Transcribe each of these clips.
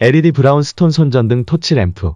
LED 브라운 스톤 손전등 토치 램프.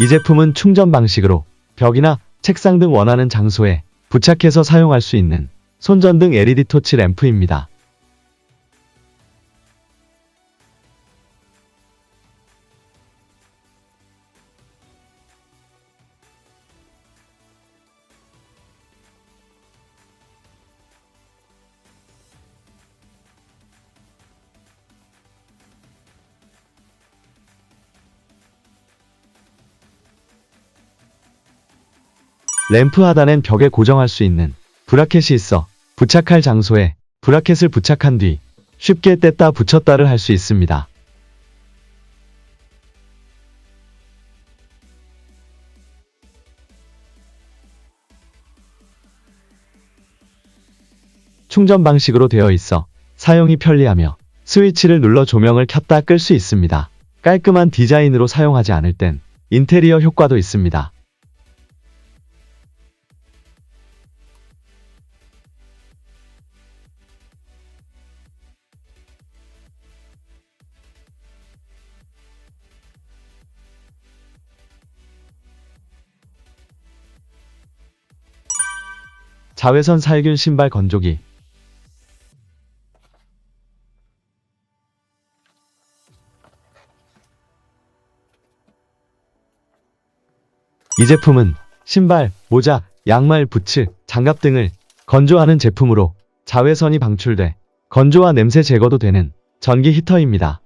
이 제품은 충전 방식으로 벽이나 책상 등 원하는 장소에 부착해서 사용할 수 있는 손전등 LED 토치 램프입니다. 램프 하단엔 벽에 고정할 수 있는 브라켓이 있어 부착할 장소에 브라켓을 부착한 뒤 쉽게 뗐다 붙였다를 할 수 있습니다. 충전 방식으로 되어 있어 사용이 편리하며 스위치를 눌러 조명을 켰다 끌 수 있습니다. 깔끔한 디자인으로 사용하지 않을 땐 인테리어 효과도 있습니다. 자외선 살균 신발 건조기 이 제품은 신발, 모자, 양말, 부츠, 장갑 등을 건조하는 제품으로 자외선이 방출돼 건조와 냄새 제거도 되는 전기 히터입니다.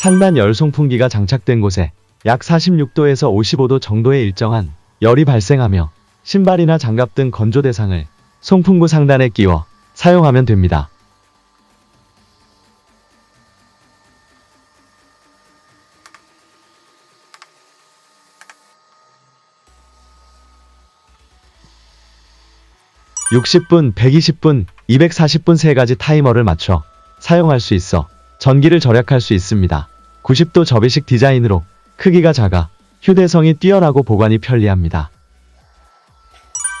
상단 열 송풍기가 장착된 곳에 약 46도에서 55도 정도의 일정한 열이 발생하며 신발이나 장갑 등 건조 대상을 송풍구 상단에 끼워 사용하면 됩니다. (60분) (120분) (240분) 세 가지 타이머를 맞춰 사용할 수 있어 전기를 절약할 수 있습니다. 90도 접이식 디자인으로 크기가 작아 휴대성이 뛰어나고 보관이 편리합니다.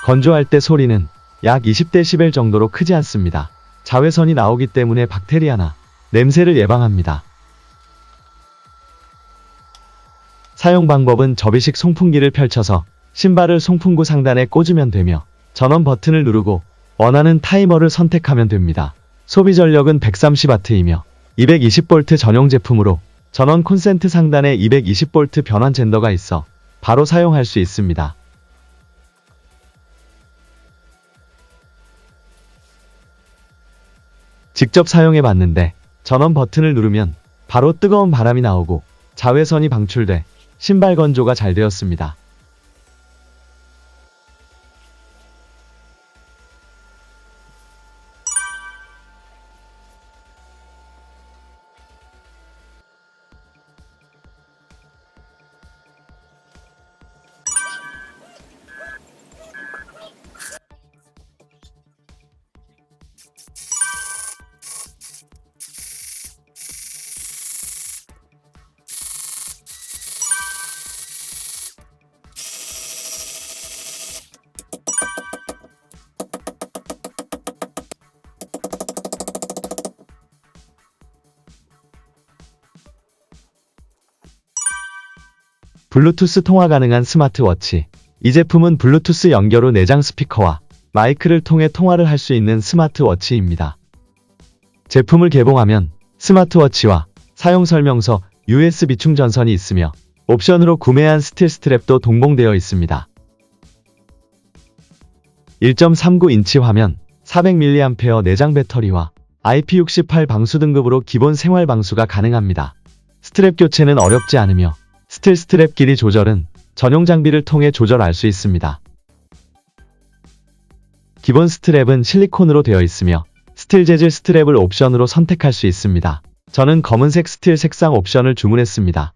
건조할 때 소리는 약 20dB 정도로 크지 않습니다. 자외선이 나오기 때문에 박테리아나 냄새를 예방합니다. 사용 방법은 접이식 송풍기를 펼쳐서 신발을 송풍구 상단에 꽂으면 되며 전원 버튼을 누르고 원하는 타이머를 선택하면 됩니다. 소비 전력은 130W이며 220V 전용 제품으로 전원 콘센트 상단에 220V 변환 젠더가 있어 바로 사용할 수 있습니다. 직접 사용해 봤는데 전원 버튼을 누르면 바로 뜨거운 바람이 나오고 자외선이 방출돼 신발 건조가 잘 되었습니다. 블루투스 통화 가능한 스마트워치. 이 제품은 블루투스 연결 후 내장 스피커와 마이크를 통해 통화를 할 수 있는 스마트워치입니다. 제품을 개봉하면 스마트워치와 사용 설명서, USB 충전선이 있으며 옵션으로 구매한 스틸 스트랩도 동봉되어 있습니다. 1.39인치 화면, 400mAh 내장 배터리와 IP68 방수 등급으로 기본 생활 방수가 가능합니다. 스트랩 교체는 어렵지 않으며 스틸 스트랩 길이 조절은 전용 장비를 통해 조절할 수 있습니다. 기본 스트랩은 실리콘으로 되어 있으며 스틸 재질 스트랩을 옵션으로 선택할 수 있습니다. 저는 검은색 스틸 색상 옵션을 주문했습니다.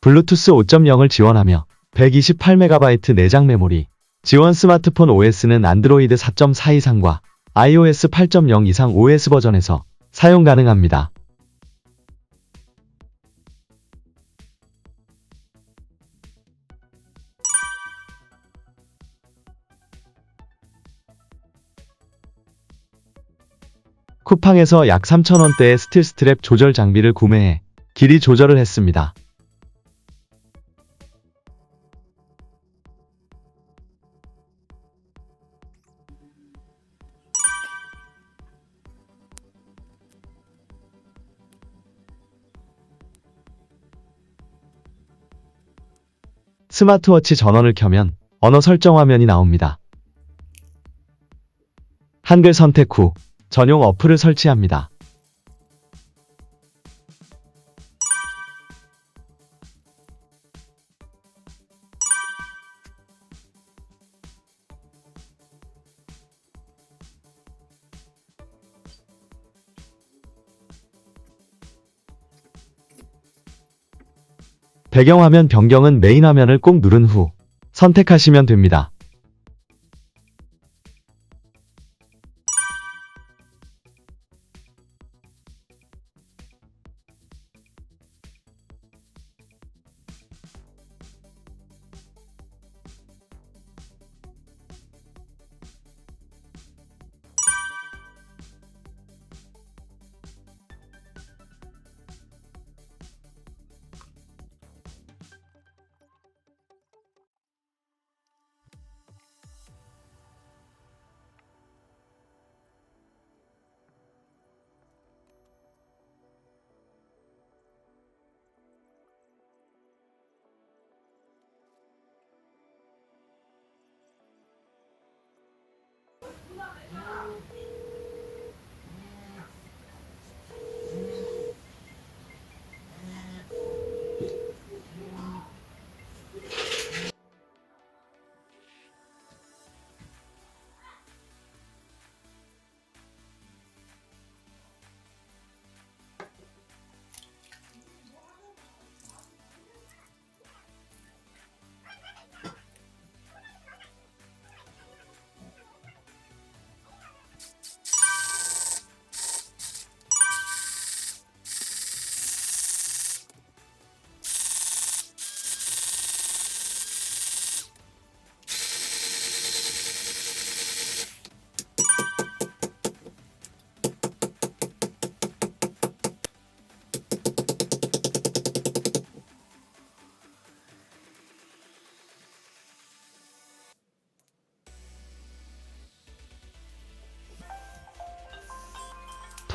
블루투스 5.0을 지원하며 128MB 내장 메모리, 지원 스마트폰 OS는 안드로이드 4.4 이상과 iOS 8.0 이상 OS 버전에서 사용 가능합니다. 쿠팡에서 약 3,000원대의 스틸 스트랩 조절 장비를 구매해 길이 조절을 했습니다. 스마트워치 전원을 켜면 언어 설정 화면이 나옵니다. 한글 선택 후 전용 어플을 설치합니다. 배경화면 변경은 메인 화면을 꼭 누른 후 선택하시면 됩니다.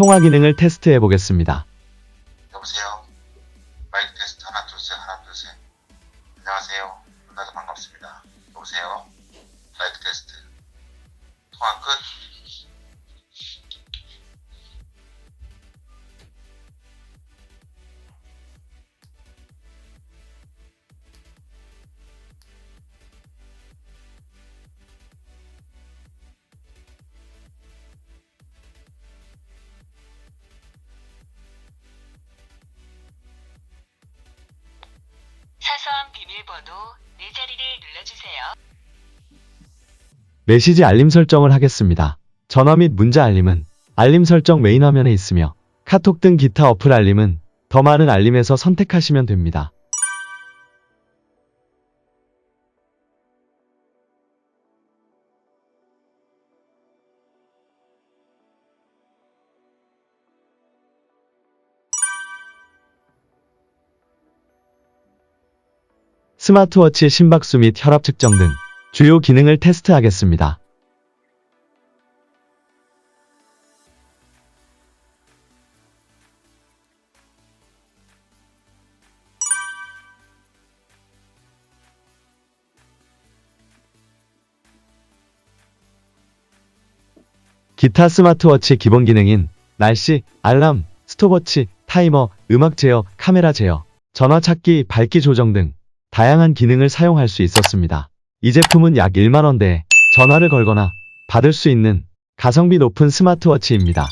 통화 기능을 테스트해 보겠습니다. 여보세요. 마이크 테스트 하나 둘 셋 하나 둘 셋. 안녕하세요. 만나서 반갑습니다. 여보세요. 마이크 테스트. 통화 끝. 비밀번호 네 자리를 눌러주세요. 메시지 알림 설정을 하겠습니다. 전화 및 문자 알림은 알림 설정 메인 화면에 있으며 카톡 등 기타 어플 알림은 더 많은 알림에서 선택하시면 됩니다. 스마트워치 심박수 및 혈압 측정 등 주요 기능을 테스트하겠습니다. 기타 스마트워치 기본 기능인 날씨, 알람, 스톱워치, 타이머, 음악 제어, 카메라 제어, 전화 찾기, 밝기 조정 등 다양한 기능을 사용할 수 있었습니다. 이 제품은 약 1만원대에 전화를 걸거나 받을 수 있는 가성비 높은 스마트워치입니다.